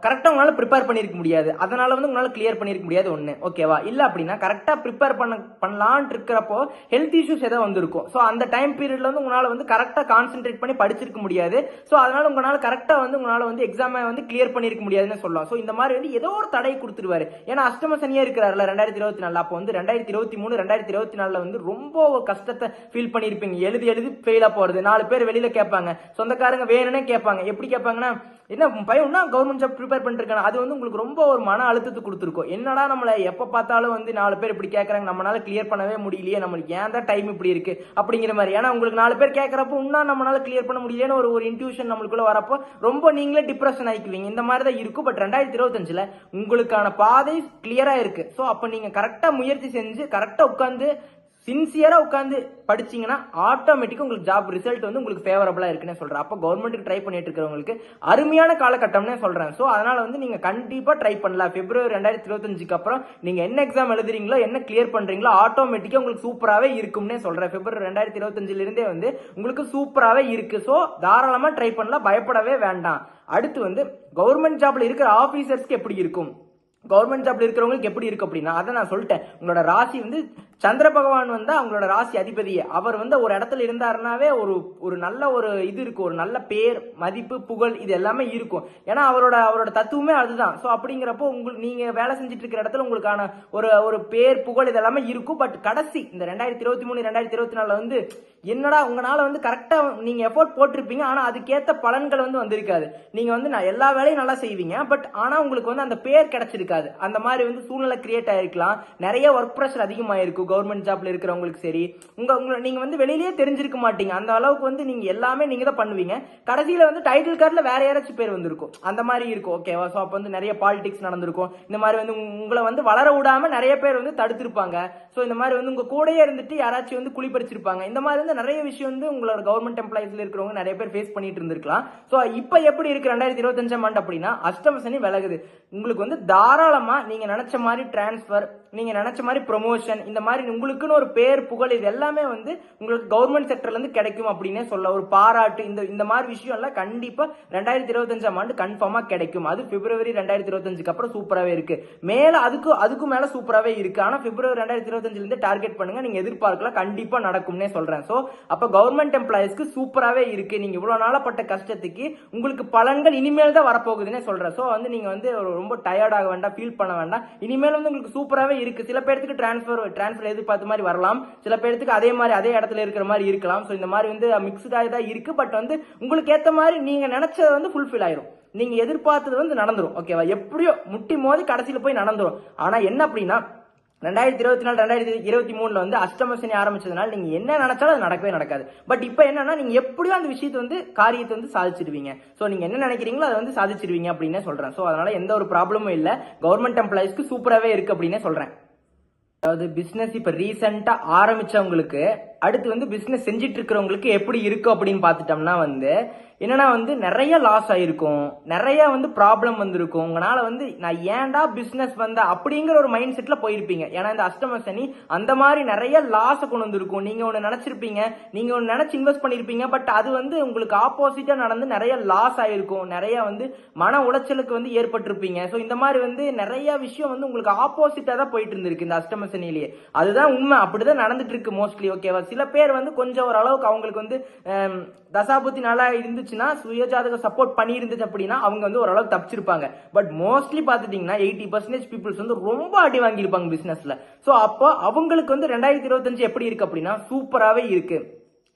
Speaker 1: கரெக்டாக உங்களால் ப்ரிப்பேர் பண்ணியிருக்க முடியாது. அதனால வந்து உங்களால் கிளியர் பண்ணியிருக்க முடியாது ஒன்று ஓகேவா இல்லை அப்படின்னா கரெக்டாக ப்ரிப்பேர் பண்ண பண்ணலான் இருக்கிறப்போ ஹெல்த் இஷ்யூஸ் ஏதாவது வந்திருக்கும். ஸோ அந்த டைம் பீரியட்ல வந்து உங்களால் வந்து கரெக்டாக கான்சென்ட்ரேட் பண்ணி படிச்சிருக்க முடியாது. ஸோ அதனால உங்களால் கரெக்டாக வந்து உங்களால் வந்து எக்ஸாமை வந்து கிளியர் பண்ணியிருக்க முடியாதுன்னு சொல்லலாம். ஸோ இந்த மாதிரி வந்து ஏதோ ஒரு தடை கொடுத்துருவாரு. ஏன்னா அஷ்டம சனியா இருக்கிறாருல ரெண்டாயிரத்தி இருபத்தி நாலு அப்போ வந்து ரெண்டாயிரத்தி இருபத்தி மூணு ரெண்டாயிரத்தி இருபத்தி நாலில் வந்து ரொம்ப கஷ்டத்தை ஃபீல் பண்ணியிருப்பீங்க எழுதி எழுதி ஃபெயிலாக போகிறது நாலு பேர் வெளியில் கேட்பாங்க. சொந்தக்காரங்க வேணும்னே கேட்பாங்க. எப்படி கேட்பாங்கன்னா என்ன பையன் கவர்மெண்ட் ஜாப் ப்ரிப்பேர் பண்ணிருக்காங்க அது வந்து உங்களுக்கு ரொம்ப ஒரு மன அழுத்தத்தை கொடுத்துருக்கும். என்னடா நம்மளை எப்போ பார்த்தாலும் வந்து நாலு பேர் இப்படி கேட்குறாங்க? நம்மளால கிளியர் பண்ணவே முடியலையே. நம்மளுக்கு ஏன் தான் டைம் இப்படி இருக்கு? அப்படிங்கிற மாதிரி. ஏன்னா உங்களுக்கு நாலு பேர் கேட்குறப்போ இன்னும் நம்மளால கிளியர் பண்ண முடியலன்னு ஒரு ஒரு இன்ட்யூஷன் நம்மளுக்குள்ள வரப்போ ரொம்ப நீங்களே டிப்ரெஷன் ஆகிக்குவீங்க இந்த மாதிரி தான் இருக்கும். பட் ரெண்டாயிரத்தி இருபத்தஞ்சில் உங்களுக்கான பாதை கிளியராக இருக்கு. ஸோ அப்போ நீங்கள் கரெக்டாக முயற்சி செஞ்சு கரெக்டாக உட்காந்து சின்சியராக உட்காந்து படிச்சீங்கன்னா ஆட்டோமேட்டிக்காக உங்களுக்கு ஜாப் ரிசல்ட் வந்து உங்களுக்கு ஃபேவரபுளாக இருக்குன்னு சொல்கிறேன் அப்போ கவர்மெண்ட்டுக்கு ட்ரை பண்ணிட்டு இருக்கிறவங்களுக்கு அருமையான காலகட்டம்னே சொல்கிறேன் ஸோ அதனால் வந்து நீங்கள் கண்டிப்பாக ட்ரை பண்ணலாம். பிப்ரவரி ரெண்டாயிரத்தி இருபத்தஞ்சுக்கு அப்புறம் நீங்கள் என்ன எக்ஸாம் எழுதுறீங்களோ என்ன கிளியர் பண்ணுறீங்களோ ஆட்டோமேட்டிக்காக உங்களுக்கு சூப்பராகவே இருக்கும்னே சொல்கிறேன் பிப்ரவரி ரெண்டாயிரத்தி இருபத்தஞ்சிலிருந்தே வந்து உங்களுக்கு சூப்பராகவே இருக்குது ஸோ தாராளமாக ட்ரை பண்ணலாம். பயப்படவே வேண்டாம். அடுத்து வந்து கவர்மெண்ட் ஜாப்ல இருக்கிற ஆஃபீஸர்ஸ்க்கு எப்படி இருக்கும்? கவர்மெண்ட் ஜாப்ல இருக்கிறவங்களுக்கு எப்படி இருக்கு அப்படின்னா அதை நான் சொல்லிட்டேன். உங்களோட ராசி வந்து சந்திர பகவான் வந்து அவங்களோட ராசி அதிபதி. அவர் வந்து ஒரு இடத்துல இருந்தாருனாவே ஒரு ஒரு நல்ல ஒரு இது இருக்கும். ஒரு நல்ல பேர் மதிப்பு புகழ் இது எல்லாமே இருக்கும். ஏன்னா அவரோட அவரோட தத்துவமே அதுதான். ஸோ அப்படிங்கிறப்போ உங்களுக்கு நீங்க வேலை செஞ்சுட்டு இருக்கிற இடத்துல உங்களுக்கான ஒரு ஒரு பேர் புகழ் இதெல்லாமே இருக்கும். பட் கடைசி இந்த ரெண்டாயிரத்தி இருபத்தி மூணு ரெண்டாயிரத்தி இருபத்தி நாலுல வந்து என்னடா உங்களால வந்து கரெக்டா நீங்க எஃபோர்ட் போட்டிருப்பீங்க. ஆனா அதுக்கேற்ற பலன்கள் வந்து வந்திருக்காது. நீங்க வந்து நான் எல்லா வேலையும் நல்லா செய்வீங்க. பட் ஆனா உங்களுக்கு வந்து அந்த பேர் கிடைச்சிருக்காது. அந்த மாதிரி வந்து சூழ்நிலை கிரியேட் ஆகிருக்கலாம் நிறைய ஒர்க் ப்ரெஷர் அதிகமாகிருக்கும் கவர்மெண்ட் ஜாப்ல இருக்கிறவங்களுக்கு சரி. உங்க உங்களை நீங்க வந்து வெளியிலேயே தெரிஞ்சிருக்க மாட்டீங்க. அந்த அளவுக்கு வந்து நீங்க எல்லாமே நீங்க தான் பண்ணுவீங்க. கடைசியில் வந்து டைட்டில் கார்டில் வேற யாராச்சும் பேர் வந்திருக்கும். அந்த மாதிரி இருக்கும். ஓகேவா ஸோ அப்போ வந்து நிறைய பாலிடிக்ஸ் நடந்திருக்கும். இந்த மாதிரி வந்து உங்களை வந்து வளர விடாம நிறைய பேர் வந்து தடுத்திருப்பாங்க. ஸோ இந்த மாதிரி வந்து உங்கள் கூடயே இருந்துட்டு யாராச்சும் வந்து குளிப்பறிச்சிருப்பாங்க இந்த மாதிரி வந்து நிறைய விஷயம் வந்து உங்களோட கவர்மெண்ட் எம்ப்ளாயிஸில் இருக்கிறவங்க நிறைய பேர் ஃபேஸ் பண்ணிட்டு இருந்திருக்கலாம். ஸோ இப்போ எப்படி இருக்கு? ரெண்டாயிரத்தி இருபத்தஞ்சாம் ஆண்டு அப்படின்னா அஷ்டம சனி விலகுது. உங்களுக்கு வந்து தாராளமாக நீங்கள் நினச்ச மாதிரி டிரான்ஸ்ஃபர் நீங்கள் நினச்ச மாதிரி ப்ரொமோஷன் இந்த மாதிரி உங்களுக்குன்னு ஒரு பேர் புகழ் இது எல்லாமே வந்து உங்களுக்கு கவர்மெண்ட் செக்டர்லேருந்து கிடைக்கும் அப்படின்னே சொல்ல. ஒரு பாராட்டு இந்த இந்த மாதிரி விஷயம் எல்லாம் ரெண்டாயிரத்தி இருபத்தஞ்சாம் ஆண்டு கன்ஃபார்மாக கிடைக்கும். அது பிப்ரவரி ரெண்டாயிரத்தி இருபத்தஞ்சுக்கு அப்புறம் சூப்பராகவே இருக்கு. மேலே அதுக்கு அதுக்கும் மேலே சூப்பராகவே இருக்கு. ஆனால் பிப்ரவரி ரெண்டாயிரத்தி இருபத்தஞ்சிலேருந்து டார்கெட் பண்ணுங்கள் நீங்கள் எதிர்பார்க்கலாம் கண்டிப்பாக நடக்கும்னே சொல்கிறேன் ஸோ அப்போ கவர்மெண்ட் எம்ப்ளாயிஸ்க்கு சூப்பராகவே இருக்கு. நீங்கள் இவ்வளோ நாளப்பட்ட கஷ்டத்துக்கு உங்களுக்கு பலன்கள் இனிமேல் தான் வரப்போகுதுன்னே சொல்கிறேன் ஸோ வந்து நீங்கள் வந்து ரொம்ப டயர்டாக வேண்டாம் ஃபீல் பண்ண வேண்டாம். இனிமேல் வந்து உங்களுக்கு சூப்பராகவே இருக்கு. சில பேர்த்துக்கு டிரான்ஸ்ஃபர் டிரான்ஸ்ஃபர் எதிர்பார்த்த மாதிரி வரலாம். சில பேர்த்துக்கு அதே மாதிரி அதே இடத்துல இருக்கிற மாதிரி இருக்கலாம். ஸோ இந்த மாதிரி வந்து மிக்ஸ்டாக தான் இருக்கு. பட் வந்து உங்களுக்கு ஏற்ற மாதிரி நீங்க நினச்சது வந்து ஃபுல்ஃபில் ஆயிரும். நீங்க எதிர்பார்த்தது வந்து நடந்துரும். ஓகேவா எப்படியோ முட்டி மோதி கடைசியில் போய் நடந்துரும். ஆனா என்ன அப்படின்னா ரெண்டாயிரத்தி இருபத்தி நாலு ரெண்டாயிரத்தி இருபத்தி மூணுல வந்து அஷ்டம சனி ஆரம்பிச்சதுனால நீங்க என்ன நினைச்சாலும் அது நடக்கவே நடக்காது. பட் இப்போ என்னன்னா நீங்க எப்படியும் அந்த விஷயத்தை வந்து காரியத்தை வந்து சாதிச்சிருவீங்க. ஸோ நீங்க என்ன நினைக்கிறீங்களோ அதை வந்து சாதிச்சிருவீங்க அப்படின்னே சொல்றேன். ஸோ அதனால எந்த ஒரு ப்ராப்ளமும் இல்லை. கவர்மெண்ட் எம்ப்ளாயிஸ்க்கு சூப்பராகவே இருக்கு அப்படின்னு சொல்றேன். அதாவது பிஸ்னஸ் இப்போ ரீசெண்டாக ஆரம்பிச்சவங்களுக்கு அடுத்து வந்து பிஸ்னஸ் செஞ்சுட்டு இருக்கிறவங்களுக்கு எப்படி இருக்கும் அப்படின்னு பார்த்துட்டோம்னா வந்து என்னன்னா வந்து நிறைய லாஸ் ஆயிருக்கும். நிறைய வந்து ப்ராப்ளம் வந்திருக்கும். உங்களால வந்து நான் ஏன்டா பிஸ்னஸ் வந்த அப்படிங்கிற ஒரு மைண்ட் செட்ல போயிருப்பீங்க. ஏன்னா இந்த அஷ்டம சனி அந்த மாதிரி நிறைய லாஸ் கொண்டு வந்திருக்கும். நீங்க ஒன்னு நினைச்சிருப்பீங்க. நீங்க ஒன்னு நினைச்சு இன்வெஸ்ட் பண்ணிருப்பீங்க. பட் அது வந்து உங்களுக்கு ஆப்போசிட்டா நடந்து நிறைய லாஸ் ஆயிருக்கும். நிறைய வந்து மன உளைச்சலுக்கு வந்து ஏற்பட்டிருப்பீங்க. ஸோ இந்த மாதிரி வந்து நிறைய விஷயம் வந்து உங்களுக்கு ஆப்போசிட்டா தான் போயிட்டு இருந்திருக்கு இந்த அஷ்டம சனிலேயே அதுதான் உண்மை. அப்படிதான் நடந்துட்டு இருக்கு மோஸ்ட்லி ஓகேவா சில பேர் வந்து கொஞ்சம் ஓரளவுக்கு அவங்களுக்கு வந்து தசாபுத்தி நல்லா இருந்துச்சுன்னா சுயஜாதக சப்போர்ட் பண்ணி இருந்துச்சு அப்படின்னா அவங்க வந்து ஓரளவுக்கு தப்பிச்சிருப்பாங்க. பட் மோஸ்ட்லி பார்த்துட்டிங்கன்னா எயிட்டி பர்சன்டேஜ் பீப்புள்ஸ் வந்து ரொம்ப அடி வாங்கியிருப்பாங்க பிஸ்னஸில் ஸோ அப்போ அவங்களுக்கு வந்து ரெண்டாயிரத்தி இருபத்தஞ்சு எப்படி இருக்கு அப்படின்னா சூப்பராகவே இருக்குது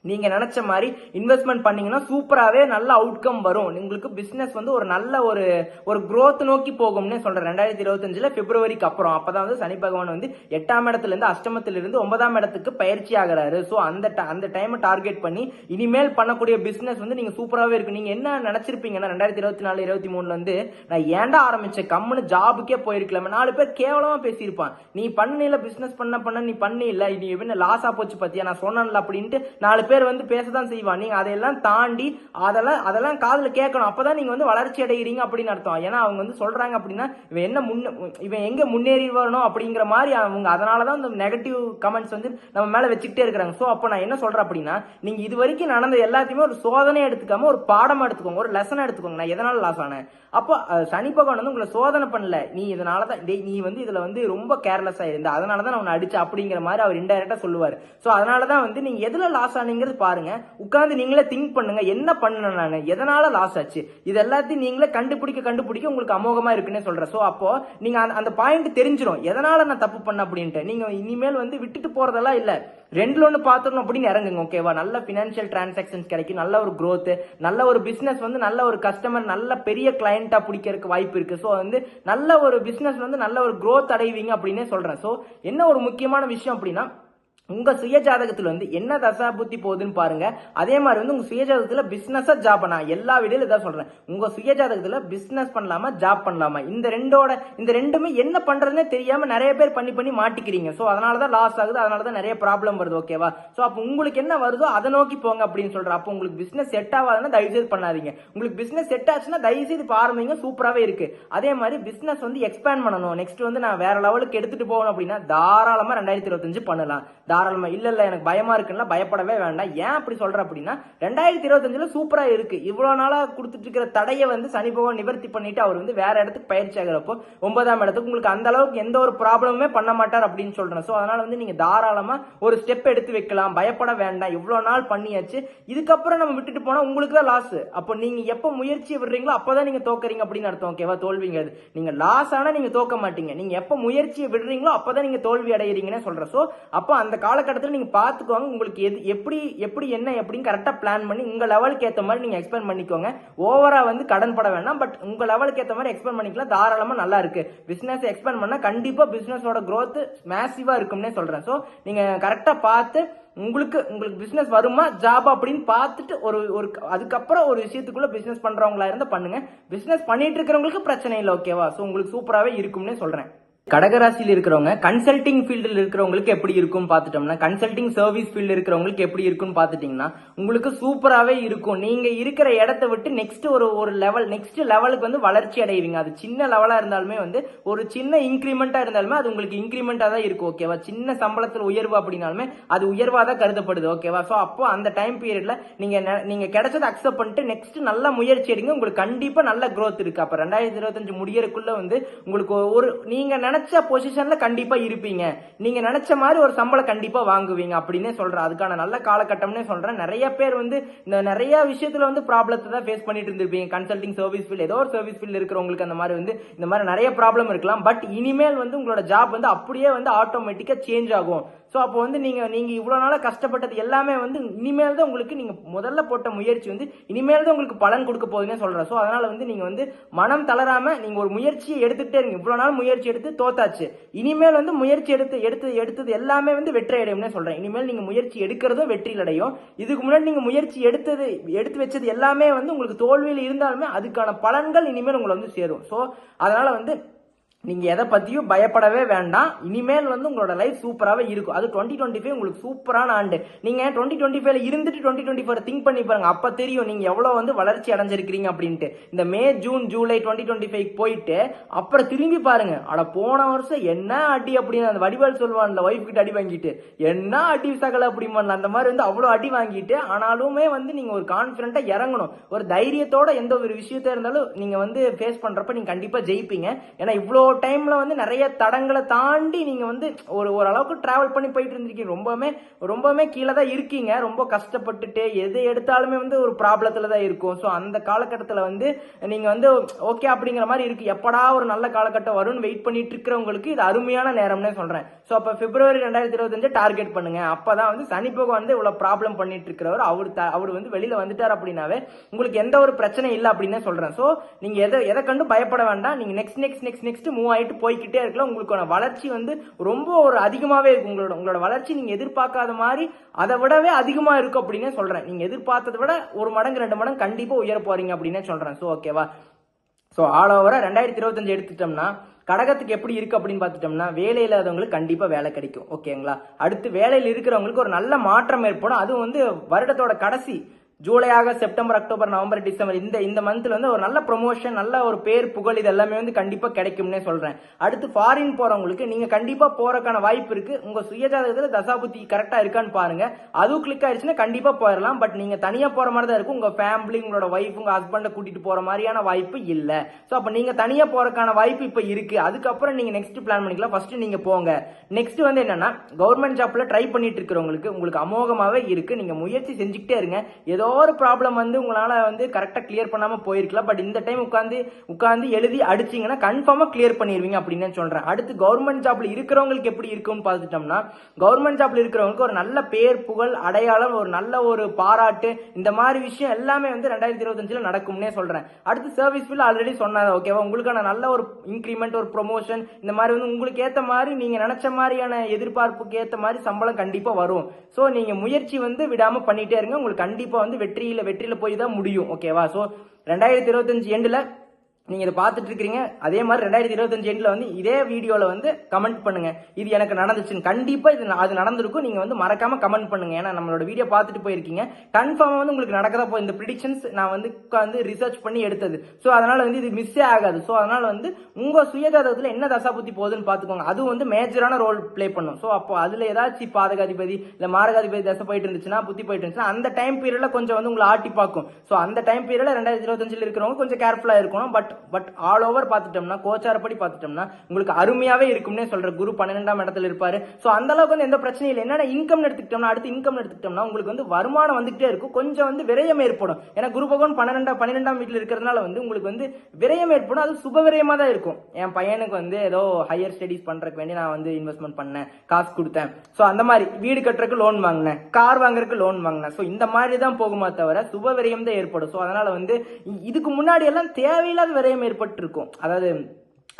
Speaker 1: நீங்க நினைச்ச மாதிரி இன்வெஸ்ட்மெண்ட் பண்ணீங்கன்னா சூப்பராகவே நல்ல அவுட்கம் வரும். உங்களுக்கு பிசினஸ் வந்து ஒரு நல்ல ஒரு ஒரு குரோத் நோக்கி போகும்னு சொல்றேன். ரெண்டாயிரத்தி இருபத்தஞ்சுல பிப்ரவரிக்கு அப்புறம். அப்பதான் வந்து சனி பகவான் வந்து எட்டாம் இடத்துல இருந்து அஷ்டமத்துல இருந்து ஒன்பதாம் இடத்துக்கு பயிற்சி ஆகிறாரு. ஸோ அந்த அந்த டைமை டார்கெட் பண்ணி இனிமேல் பண்ணக்கூடிய பிசினஸ் வந்து நீங்க சூப்பராகவே இருக்கு. நீங்க என்ன நினைச்சிருப்பீங்கன்னா ரெண்டாயிரத்தி இருபத்தி நாலு இருபத்தி மூணுல வந்து நான் ஏன்டா ஆரம்பிச்ச கம்முன்னு ஜாபுக்கே போயிருக்கலாமே. நாலு பேர் கேவலமா பேசியிருப்பான். நீ பண்ணல பிசினஸ் பண்ண பண்ண நீ பண்ணி இல்ல நீ என்ன லாஸா போச்சு பார்த்தியா நான் சொன்னல அப்படின்ட்டு நாலு பேர் பேர் வந்து பேசதான் செய்வான் நீங்க அதையெல்லாம் தாண்டி அதெல்லாம் அதெல்லாம் காதுல கேட்கணும். அப்பதான் நீங்க வந்து வளர்ச்சி அடைகிறீங்க அப்படின்னு அர்த்தம். ஏன்னா அவங்க வந்து சொல்றாங்க அப்படின்னா இவன் என்ன முன்ன இவன் எங்க முன்னேறி வரணும் அப்படிங்கிற மாதிரி அவங்க அதனாலதான் இந்த நெகட்டிவ் கமெண்ட்ஸ் வந்து நம்ம மேல வச்சுக்கிட்டே இருக்கிறாங்க. சோ அப்ப நான் என்ன சொல்றேன் அப்படின்னா நீங்க இது வரைக்கும் நடந்த எல்லாத்தையுமே ஒரு சோதனை எடுத்துக்காம ஒரு பாடமாக எடுத்துக்கோங்க. ஒரு லெசன் எடுத்துக்கோங்க. நான் எதனால லாஸ் ஆனேன்? அப்போ சனி பகவான் வந்து உங்களை சோதனை பண்ணல. நீ இதனால தான் டேய், நீ வந்து இதுல வந்து ரொம்ப கேர்லெஸ் ஆயிருந்த. அதனால தான் நான் அடிச்சு அப்படிங்கிற மாதிரி அவர் இன்டைரக்டா சொல்லுவார். ஸோ அதனால தான் வந்து நீங்க எதுல லாஸ் அப்படிங்கிறது பாருங்க. உட்கார்ந்து நீங்களே திங்க் பண்ணுங்க. என்ன பண்ணேன் நான்? எதனால லாஸ் ஆச்சு? இது எல்லாத்தையும் நீங்களே கண்டுபிடிக்க கண்டுபிடிக்க உங்களுக்கு அமோகமா இருக்குன்னே சொல்றேன். ஸோ அப்போ நீங்க அந்த- பாயிண்ட் தெரிஞ்சிடும் எதனால நான் தப்பு பண்ண அப்படின்ட்டு. நீங்க இனிமேல் வந்து விட்டுட்டு போறதெல்லாம் இல்ல. ரெண்டுல ஒன்று பார்த்துடணும் அப்படின்னு இறங்குங்க ஓகேவா நல்ல ஃபினான்ஷியல் டிரான்சாக்ஷன்ஸ் கிடைக்கும். நல்ல ஒரு க்ரோத் நல்ல ஒரு பிஸ்னஸ் வந்து நல்ல ஒரு கஸ்டமர் நல்ல பெரிய கிளையண்டா பிடிக்கிறதுக்கு வாய்ப்பு இருக்கு. ஸோ வந்து நல்ல ஒரு பிஸ்னஸ் வந்து நல்ல ஒரு க்ரோத் அடைவீங்க அப்படின்னே சொல்றேன். ஸோ என்ன ஒரு முக்கியமான விஷயம் அப்படின்னா உங்க சுய ஜாதகத்துல வந்து என்ன தசா புத்தி போகுதுன்னு பாருங்க. அதே மாதிரி வந்து உங்க சுய ஜாதகத்துல பிசினஸா ஜாப் பண்ணலாம். எல்லா வீடியோல இதான் சொல்றேன். உங்க சுய ஜாதகத்துல பிசினஸ் பண்ணலாமா ஜாப் பண்ணலாமா? இந்த ரெண்டோட இந்த ரெண்டுமே என்ன பண்ணுறதுனே தெரியாம நிறைய பேர் பண்ணி பண்ணி மாட்டிக்கிறீங்க. சோ அதனாலதான் லாஸ் ஆகுது. அதனாலதான் நிறைய ப்ராப்ளம் வருது ஓகேவா சோ அப்போ உங்களுக்கு என்ன வருதோ அதை நோக்கி போங்க அப்படின்னு சொல்கிறேன் அப்போ உங்களுக்கு பிசினஸ் செட் ஆகாதுன்னா தயவுசெய்து பண்ணாதீங்க. உங்களுக்கு பிசினஸ் செட் ஆச்சுன்னா தயவுசெய்து இப்போ ஆரம்பிங்க சூப்பராகவே இருக்கு. அதே மாதிரி பிசினஸ் வந்து எக்ஸ்பேண்ட் பண்ணணும். நெக்ஸ்ட் வந்து நான் வேற லெவலுக்கு எடுத்துட்டு போகணும் அப்படின்னா தாராளமா ரெண்டாயிரத்தி இருபத்தஞ்சு பண்ணலாம். தாராளமா இல்ல இல்ல எனக்கு பயமா இருக்குன்னா பயப்படவே வேண்டாம். ஏன் அப்படி சொல்ற அப்படின்னா ரெண்டாயிரத்தி இருபத்தஞ்சுல சூப்பரா இருக்கு. இவ்வளவு நாளா கொடுத்துட்டு இருக்கிற தடையை வந்து சனி பகவான் நிவர்த்தி பண்ணிட்டு அவர் வந்து வேற இடத்துக்கு பயிற்சி ஆகிறப்போ ஒன்பதாம் இடத்துக்கு உங்களுக்கு அந்த அளவுக்கு எந்த ஒரு ப்ராப்ளமுமே பண்ண மாட்டார் அப்படின்னு சொல்றேன். சோ அதனால வந்து நீங்க தாராளமா ஒரு ஸ்டெப் எடுத்து வைக்கலாம். பயப்பட வேண்டாம். இவ்வளவு நாள் பண்ணியாச்சு. இதுக்கப்புறம் நம்ம விட்டுட்டு போனா உங்களுக்கு தான் லாஸ் அப்போ நீங்க எப்ப முயற்சி விடுறீங்களோ அப்பதான் நீங்க தோக்குறீங்க அப்படின்னு அர்த்தம் ஓகேவா தோல்விங்கிறது நீங்க லாஸ் ஆனா நீங்க தோக்க மாட்டீங்க. நீங்க எப்ப முயற்சியை விடுறீங்களோ அப்பதான் நீங்க தோல்வி அடைகிறீங்கன்னு சொல்றேன். சோ அப்போ அந்த காலகட்டத்தில் நீங்கள் பார்த்துக்கோங்க உங்களுக்கு எது எப்படி எப்படி என்ன எப்படின்னு கரெக்டாக பிளான் பண்ணி உங்கள் லெவலுக்கு ஏற்ற மாதிரி நீங்கள் எக்ஸ்பெண்ட் பண்ணிக்கோங்க. ஓவராக வந்து கடன் பட வேணாம் பட் உங்கள் லெவலுக்கு ஏற்ற மாதிரி எக்ஸ்பெண்ட் பண்ணிக்கலாம். தாராளமாக நல்லா இருக்குது பிஸ்னஸ் எக்ஸ்பெண்ட் பண்ணால் கண்டிப்பாக பிஸ்னஸோட க்ரோத் மேசிவாக இருக்கும்னே சொல்கிறேன் ஸோ நீங்கள் கரெக்டாக பார்த்து உங்களுக்கு உங்களுக்கு பிஸ்னஸ் வருமா ஜாப் அப்படின்னு பார்த்துட்டு ஒரு ஒரு அதுக்கப்புறம் ஒரு விஷயத்துக்குள்ள பிஸ்னஸ் பண்றவங்களா இருந்தால் பண்ணுங்க. பிஸ்னஸ் பண்ணிட்டு இருக்கிறவங்களுக்கு பிரச்சனை இல்லை ஓகேவா ஸோ உங்களுக்கு சூப்பராகவே இருக்கும்னே சொல்றேன். கடகராசியில் இருக்கிறவங்க கன்சல்டிங் ஃபீல்டில் இருக்கிறவங்களுக்கு எப்படி இருக்கும் பார்த்துட்டோம்னா கன்சல்டிங் சர்வீஸ் ஃபீல்டு இருக்கிறவங்களுக்கு எப்படி இருக்கும்னு பார்த்துட்டிங்கன்னா உங்களுக்கு சூப்பராகவே இருக்கும். நீங்கள் இருக்கிற இடத்த விட்டு நெக்ஸ்ட் ஒரு ஒரு லெவல் நெக்ஸ்ட் லெவலுக்கு வந்து வளர்ச்சி அடைவீங்க. அது சின்ன லெவலாக இருந்தாலுமே வந்து ஒரு சின்ன இன்க்ரிமெண்ட்டாக இருந்தாலுமே அது உங்களுக்கு இன்க்ரிமெண்ட்டாக தான் இருக்கும் ஓகேவா சின்ன சம்பளத்தில் உயர்வு அப்படின்னாலுமே அது உயர்வாக தான் கருதப்படுது ஓகேவா ஸோ அப்போ அந்த டைம் பீரியடில் நீங்கள் நீங்கள் கிடைச்சதை அக்செப்ட் பண்ணிட்டு நெக்ஸ்ட் நல்ல முயற்சி எடுங்க. உங்களுக்கு கண்டிப்பாக நல்ல க்ரோத் இருக்குது அப்போ ரெண்டாயிரத்தி இருபத்தஞ்சு முடியறதுக்குள்ள வந்து உங்களுக்கு ஒரு நீங்க நினைச்ச பொசிஷன்ல கண்டிப்பா இருப்பீங்க. நீங்க நினைச்ச மாதிரி ஒரு சம்பளம் கண்டிப்பா வாங்குவீங்க அப்படின்னே சொல்றேன். அதுக்கான நல்ல காலகட்டம்னே சொல்றேன். நிறைய பேர் வந்து இந்த நிறைய விஷயத்துல வந்து ப்ராப்ளத்தை தான் ஃபேஸ் பண்ணிட்டு இருந்திருப்பீங்க. கன்சல்டிங் சர்வீஸ் ஃபீல்ட் ஏதோ ஒரு சர்வீஸ் ஃபீல்ட் இருக்கிறவங்களுக்கு அந்த மாதிரி வந்து இந்த மாதிரி நிறைய ப்ராப்ளம் இருக்கலாம். பட் இனிமேல் வந்து உங்களோட ஜாப் வந்து அப்படியே வந்து ஆட்டோமேட்டிக்கா சேஞ்ச் ஆகும். ஸோ அப்போ வந்து நீங்கள் நீங்கள் இவ்வளோ நாளாக கஷ்டப்பட்டது எல்லாமே வந்து இனிமேல் தான் உங்களுக்கு நீங்கள் முதல்ல போட்ட முயற்சி வந்து இனிமேல் தான் உங்களுக்கு பலன் கொடுக்க போகுதுன்னு சொல்கிறேன் ஸோ அதனால் வந்து நீங்கள் வந்து மனம் தளராமல் நீங்கள் ஒரு முயற்சியை எடுத்துகிட்டே இருங்க. இவ்வளோ நாள் முயற்சி எடுத்து தோத்தாச்சு. இனிமேல் வந்து முயற்சி எடுத்து எடுத்து எடுத்தது எல்லாமே வந்து வெற்றி அடையும்னே சொல்கிறேன் இனிமேல் நீங்கள் முயற்சி எடுக்கிறதும் வெற்றியில் அடையும். இதுக்கு முன்னாடி நீங்கள் முயற்சி எடுத்தது எடுத்து வச்சது எல்லாமே வந்து உங்களுக்கு தோல்வியில் இருந்தாலுமே அதுக்கான பலன்கள் இனிமேல் உங்களை வந்து சேரும். ஸோ அதனால் வந்து நீங்கள் எதை பற்றியும் பயப்படவே வேண்டாம். இனிமேல் வந்து உங்களோட லைஃப் சூப்பராகவே இருக்கும். அது டுவெண்ட்டி டுவெண்ட்டி ஃபைவ் உங்களுக்கு சூப்பரான ஆண்டு. நீங்கள் டுவெண்ட்டி டுவெண்ட்டி ஃபைவ்ல இருந்துட்டு டுவெண்ட்டி டுவெண்ட்டி ஃபோர் திங்க் பண்ணி பாருங்க. அப்போ தெரியும் நீங்கள் எவ்வளோ வந்து வளர்ச்சி அடைஞ்சிருக்கிறீங்க அப்படின்ட்டு. இந்த May June July twenty twenty five போயிட்டு அப்புறம் திரும்பி பாருங்க. அட போன வருஷம் என்ன அடி அப்படின்னு அந்த வடிவால் சொல்லுவான்ல ஒய்ஃப் கிட்ட அடி வாங்கிட்டு. என்ன அடி சகல அப்படிமான்ல அந்த மாதிரி வந்து அவ்வளோ அடி வாங்கிட்டு ஆனாலுமே வந்து நீங்கள் ஒரு கான்பிடண்டா இறங்கணும். ஒரு தைரியத்தோட எந்த ஒரு விஷயத்த இருந்தாலும் நீங்கள் வந்து ஃபேஸ் பண்ணுறப்ப நீங்கள் கண்டிப்பாக ஜெயிப்பீங்க. ஏன்னா இவ்வளோ டைம்ல வந்து நிறைய தடங்களை தாண்டி நீங்க வந்து ஒரு ஓரளவுக்கு டிராவல் பண்ணி போயிட்டு இருந்திருக்கீங்க. ரொம்பவுமே ரொம்பவுமே கீழே தான் இருக்கீங்க. ரொம்ப கஷ்டப்பட்டுட்டு எது எடுத்தாலுமே வந்து ஒரு ப்ராப்ளத்துல தான் இருக்கும். ஸோ அந்த காலகட்டத்தில் வந்து நீங்க வந்து ஓகே அப்படிங்கிற மாதிரி இருக்கு. எப்படா ஒரு நல்ல காலகட்டம் வரும்னு வெயிட் பண்ணிட்டு இருக்கிறவங்களுக்கு இது அருமையான நேரம்னே சொல்றேன். ஸோ அப்போ பிப்ரவரி ரெண்டாயிரத்தி இருபத்தஞ்சு டார்கெட் பண்ணுங்க. அப்பதான் வந்து சனி பகவான் வந்து இவ்வளவு ப்ராப்ளம் பண்ணிட்டு இருக்கிறவர். அவர் த- அவர் வந்து வெளியில வந்துட்டார் அப்படின்னாவே உங்களுக்கு எந்த ஒரு பிரச்சனையும் இல்லை அப்படின்னு சொல்றேன். ஸோ நீங்க எதை எதை கண்டு பயப்பட வேண்டாம். நீங்க next next next next move ஆகிட்டு போய்கிட்டே இருக்கலாம் உங்களுக்கான வளர்ச்சி வந்து ரொம்ப ஒரு அதிகமாகவே இருக்கும் உங்களோட உங்களோட வளர்ச்சி நீங்கள் எதிர்பார்க்காத மாதிரி அதை விடவே அதிகமாக இருக்கும் அப்படின்னே சொல்கிறேன் நீங்கள் எதிர்பார்த்ததை விட ஒரு மடங்கு ரெண்டு மடங்கு கண்டிப்பாக உயர போகிறீங்க அப்படின்னே சொல்கிறேன் ஸோ ஓகேவா ஸோ ஆல் ஓவராக ரெண்டாயிரத்தி இருபத்தஞ்சு எடுத்துட்டோம்னா கடகத்துக்கு எப்படி இருக்கு அப்படின்னு பார்த்துட்டோம்னா வேலை இல்லாதவங்களுக்கு கண்டிப்பாக வேலை கிடைக்கும். ஓகேங்களா அடுத்து வேலையில் இருக்கிறவங்களுக்கு ஒரு நல்ல மாற்றம் ஏற்படும். அதுவும் வந்து வருடத்தோட கடைசி July August September October November December இந்த இந்த மந்த்ல வந்து ஒரு நல்ல ப்ரொமோஷன் நல்ல ஒரு பேர் புகழ் இது எல்லாமே வந்து கண்டிப்பா கிடைக்கும்னே சொல்றேன். அடுத்து ஃபாரின் போறவங்களுக்கு நீங்க கண்டிப்பா போறக்கான வாய்ப்பு இருக்கு. உங்க சுயஜாதகத்துல தசாபுத்தி கரெக்டா இருக்கான்னு பாருங்க. அதுவும் கிளிக் ஆயிடுச்சுன்னா கண்டிப்பா போயிடலாம் பட் நீங்க தனியா போற மாதிரி தான் இருக்கும். உங்க ஃபேமிலி உங்களோட ஒய்ஃப் உங்க ஹஸ்பண்டை கூட்டிட்டு போற மாதிரியான வாய்ப்பு இல்ல. சோ அப்ப நீங்க தனியா போறக்கான வாய்ப்பு இப்ப இருக்கு. அதுக்கப்புறம் நீங்க நெக்ஸ்ட் பிளான் பண்ணிக்கலாம். ஃபர்ஸ்ட் நீங்க போங்க. நெக்ஸ்ட் வந்து என்னன்னா கவர்மெண்ட் ஜாப்ல ட்ரை பண்ணிட்டு இருக்கிறவங்களுக்கு உங்களுக்கு அமோகமாவே இருக்கு. நீங்க முயற்சி செஞ்சுக்கிட்டே இருங்க. ஏதோ ஒரு ப்ராப்ளம் வந்து உங்களால் வந்து கரெக்டாக கிளியர் பண்ணாமல் போயிருக்கலாம் பட் இந்த டைம் உட்காந்து உட்காந்து எழுதி அடிச்சிங்கன்னா கன்ஃபார்மாக கிளியர் பண்ணிடுவீங்க அப்படின்னு சொல்கிறேன் அடுத்து கவர்மெண்ட் ஜாப்ல இருக்கிறவங்களுக்கு எப்படி இருக்கும்னு பார்த்துட்டோம்னா கவர்மெண்ட் ஜாப்ல இருக்கிறவங்களுக்கு ஒரு நல்ல பேர் புகழ் அடையாளம் ஒரு நல்ல ஒரு பாராட்டு இந்த மாதிரி விஷயம் எல்லாமே வந்து ரெண்டாயிரத்தி இருபத்தஞ்சில் நடக்கும்னே சொல்கிறேன் அடுத்து சர்வீஸ் பில் ஆல்ரெடி சொன்னாங்க ஓகேவா உங்களுக்கான நல்ல ஒரு இன்க்ரிமெண்ட் ஒரு ப்ரொமோஷன் இந்த மாதிரி வந்து உங்களுக்கு ஏற்ற மாதிரி நீங்கள் நினச்ச மாதிரியான எதிர்பார்ப்புக்கு ஏற்ற மாதிரி சம்பளம் கண்டிப்பாக வரும். ஸோ நீங்கள் முயற்சி வந்து விடாமல் பண்ணிட்டே இருங்க. உங்களுக்கு கண்டிப்பாக வந்து வெற்றியில வெற்றியில போய் தான் முடியும். ஓகேவா சோ ரெண்டாயிரத்தி இருபத்தஞ்சு எண்டுல நீங்கள் இதை பார்த்துட்டு இருக்கிறீங்க அதே மாதிரி ரெண்டாயிரத்தி இருபத்தஞ்சு எண்டில் வந்து இதே வீடியோவில் வந்து கமெண்ட் பண்ணுங்க. இது எனக்கு நடந்துச்சுன்னு கண்டிப்பாக இது அது நடந்திருக்கும். நீங்கள் வந்து மறக்காம கமெண்ட் பண்ணுங்க. ஏன்னா நம்மளோட வீடியோ பார்த்துட்டு போயிருக்கீங்க. கன்ஃபார்மாக வந்து உங்களுக்கு நடக்கதா போ இந்த ப்ரிடிக்ஷன்ஸ் நான் வந்து உட்காந்து ரிசர்ச் பண்ணி எடுத்தது. ஸோ அதனால் வந்து இது மிஸ்ஸே ஆகாது. ஸோ அதனால் வந்து உங்கள் சுயஜாதகத்துல என்ன தசாபுத்தி போகுதுன்னு பார்த்துக்கோங்க. அது வந்து மேஜரான ரோல் ப்ளே பண்ணும். ஸோ அப்போ அதில் ஏதாச்சும் பாதகாதிபதி இல்லை மாரகாதிபதி தசை போயிட்டு இருந்துச்சுன்னா புத்தி போயிட்டு இருந்துச்சுன்னா அந்த டைம் பீரியடில் கொஞ்சம் வந்து உங்களை ஆட்டி பார்க்கும். ஸோ அந்த டைம் பீரியடில் ரெண்டாயிரத்தி இருபத்தஞ்சில் இருக்கிறவங்க கொஞ்சம் கேர்ஃபுல்லாக இருக்கணும். பட் பட் ஆல் ஓவர் பார்த்துட்டோம்னா கோச்சாரப்படி பார்த்துட்டோம்னா உங்களுக்கு அருமையாவே இருக்கும்னே சொல்ற குரு பன்னிரெண்டாம் இடத்துல இருப்பாரு. ஸோ அந்த அளவுக்கு வந்து எந்த பிரச்சனையும் இல்லை. என்னன்னா இன்கம் எடுத்துக்கிட்டோம்னா அடுத்து இன்கம் எடுத்துக்கிட்டோம்னா உங்களுக்கு வந்து வருமானம் வந்துகிட்டே இருக்கும். கொஞ்சம் வந்து விரயம் ஏற்படும். ஏன்னா குரு பகவான் பன்னிரெண்டாம் பன்னிரெண்டாம் வீட்டில் இருக்கிறதுனால வந்து உங்களுக்கு வந்து விரயம் ஏற்படும். அது சுப விரயமா தான் இருக்கும். என் பையனுக்கு வந்து ஏதோ ஹையர் ஸ்டடீஸ் பண்றதுக்கு வேண்டி நான் வந்து இன்வெஸ்ட்மெண்ட் பண்ணேன் காசு கொடுத்தேன். ஸோ அந்த மாதிரி வீடு கட்டுறதுக்கு லோன் வாங்கினேன் கார் வாங்குறதுக்கு லோன் வாங்கினேன். ஸோ இந்த மாதிரி தான் போகுமா தவிர சுப விரயம் தான் ஏற்படும். ஸோ அதனால வந்து இதுக்கு முன்னாடி எல்லாம் தேவையில்லாத விரயம் ஏற்பட்டு அதாவது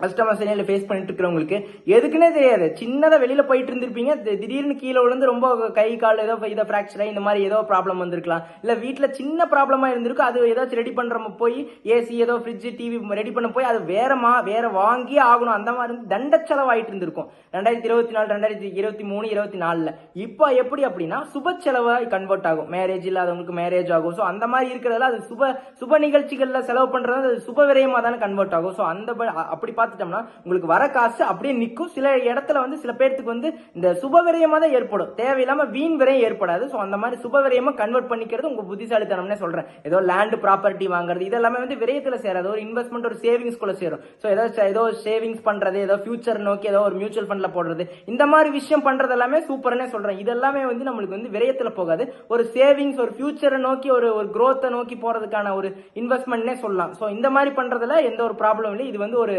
Speaker 1: கஸ்டமர் சைடில் ஃபேஸ் பண்ணிட்டு இருக்கிறவங்களுக்கு எதுக்குன்னே தெரியாது. சின்னதாக வெளியில் போயிட்டு இருந்திருப்பீங்க திடீர்னு கீழே விழுந்து ரொம்ப கை கால் ஏதோ இதை ஃப்ராக்சர் இந்த மாதிரி ஏதோ ப்ராப்ளம் வந்திருக்கலாம். இல்லை வீட்டில் சின்ன ப்ராப்ளமாக இருந்திருக்கும். அது ஏதாச்சும் ரெடி பண்ற போய் ஏசி ஏதோ ஃப்ரிட்ஜ் டிவி ரெடி பண்ண போய் அது வேறமா வேற வாங்கியே ஆகணும். அந்த மாதிரி இருந்து தண்ட செலவாயிட்டு இருந்திருக்கும். ரெண்டாயிரத்தி இருபத்தி நாலு ரெண்டாயிரத்தி இருபத்தி மூணு இருபத்தி நாலில். இப்போ எப்படி அப்படின்னா சுப செலவாக கன்வெர்ட் ஆகும். மேரேஜ் இல்லாதவங்களுக்கு மேரேஜ் ஆகும். ஸோ அந்த மாதிரி இருக்கிறதுல அது சுப சுப நிகழ்ச்சிகளில் செலவு பண்ணுறது அது சுப விரயமாக தானே கன்வெர்ட் ஆகும். ஸோ அந்த ப- பார்த்து பார்த்துட்டோம்னா உங்களுக்கு வர காசு அப்படியே நிற்கும் சில இடத்துல வந்து சில பேர்த்துக்கு வந்து இந்த சுபவிரயமாக தான் ஏற்படும். தேவையில்லாமல் வீண் விரயம் ஏற்படாது. ஸோ அந்த மாதிரி சுபவிரயமாக கன்வெர்ட் பண்ணிக்கிறது உங்கள் புத்திசாலித்தனம்னே சொல்கிறேன் ஏதோ லேண்ட் ப்ராப்பர்ட்டி வாங்குறது இதெல்லாமே வந்து விரயத்தில் சேராது. ஒரு இன்வெஸ்ட்மெண்ட் ஒரு சேவிங்ஸ் குள்ள சேரும். ஸோ ஏதோ ஏதோ சேவிங்ஸ் பண்ணுறது ஏதோ ஃபியூச்சர் நோக்கி ஏதோ ஒரு மியூச்சுவல் ஃபண்டில் போடுறது. இந்த மாதிரி விஷயம் பண்ணுறது எல்லாமே சூப்பர்னே சொல்கிறேன் இதெல்லாமே வந்து நம்மளுக்கு வந்து விரயத்தில் போகாது. ஒரு சேவிங்ஸ் ஒரு ஃபியூச்சரை நோக்கி ஒரு ஒரு க்ரோத்தை நோக்கி போகிறதுக்கான ஒரு இன்வெஸ்ட்மெண்ட்னே சொல்லலாம். ஸோ இந்த மாதிரி பண்ணுறதுல எந்த ஒரு ப்ராப்ளம் இல்லை. இது வந்து ஒரு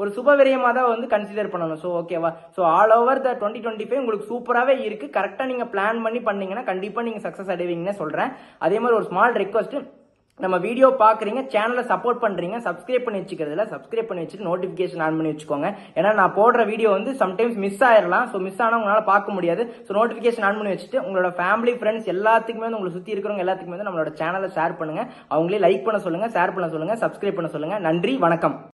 Speaker 1: ஒரு சுப விரயமாக தான் வந்து கன்சிடர் பண்ணணும். ஸோ ஓகேவா so all over the twenty twenty five உங்களுக்கு சூப்பராகவே இருக்குது கரெக்டாக நீங்கள் பிளான் பண்ணி பண்ணீங்கன்னா கண்டிப்பாக நீங்கள் சக்ஸஸ் அடைவீங்கன்னு சொல்கிறேன் அதே மாதிரி ஒரு ஸ்மால் ரெக்வஸ்ட் நம்ம வீடியோ பார்க்குறீங்க சேனலை சப்போர்ட் பண்ணுறீங்க சப்ஸ்கிரைப் பண்ணி வச்சுக்கிறதுல சப்ஸ்கிரைப் பண்ணி வச்சுட்டு நோட்டிஃபிகேஷன் ஆன் பண்ணி வச்சுக்கோங்க. ஏன்னா நான் போடுற வீடியோ வந்து சம்டைம்ஸ் மிஸ் ஆயிடலாம் ஸோ மிஸ் ஆனால் உங்களால் பார்க்க முடியாது. ஸோ நோட்டிஃபிகேஷன் ஆன் பண்ணி வச்சுட்டு உங்களோட ஃபேமிலி ஃப்ரெண்ட்ஸ் எல்லாத்துக்குமே வந்து உங்களை சுற்றி இருக்கிறவங்க எல்லாத்துக்குமே வந்து நம்மளோட சேனலை ஷேர் பண்ணுங்கள் அவங்களே லைக் பண்ண சொல்லுங்கள் ஷேர் பண்ண சொல்லுங்கள் சப்ஸ்கிரைப் பண்ண சொல்லுங்கள் நன்றி வணக்கம்.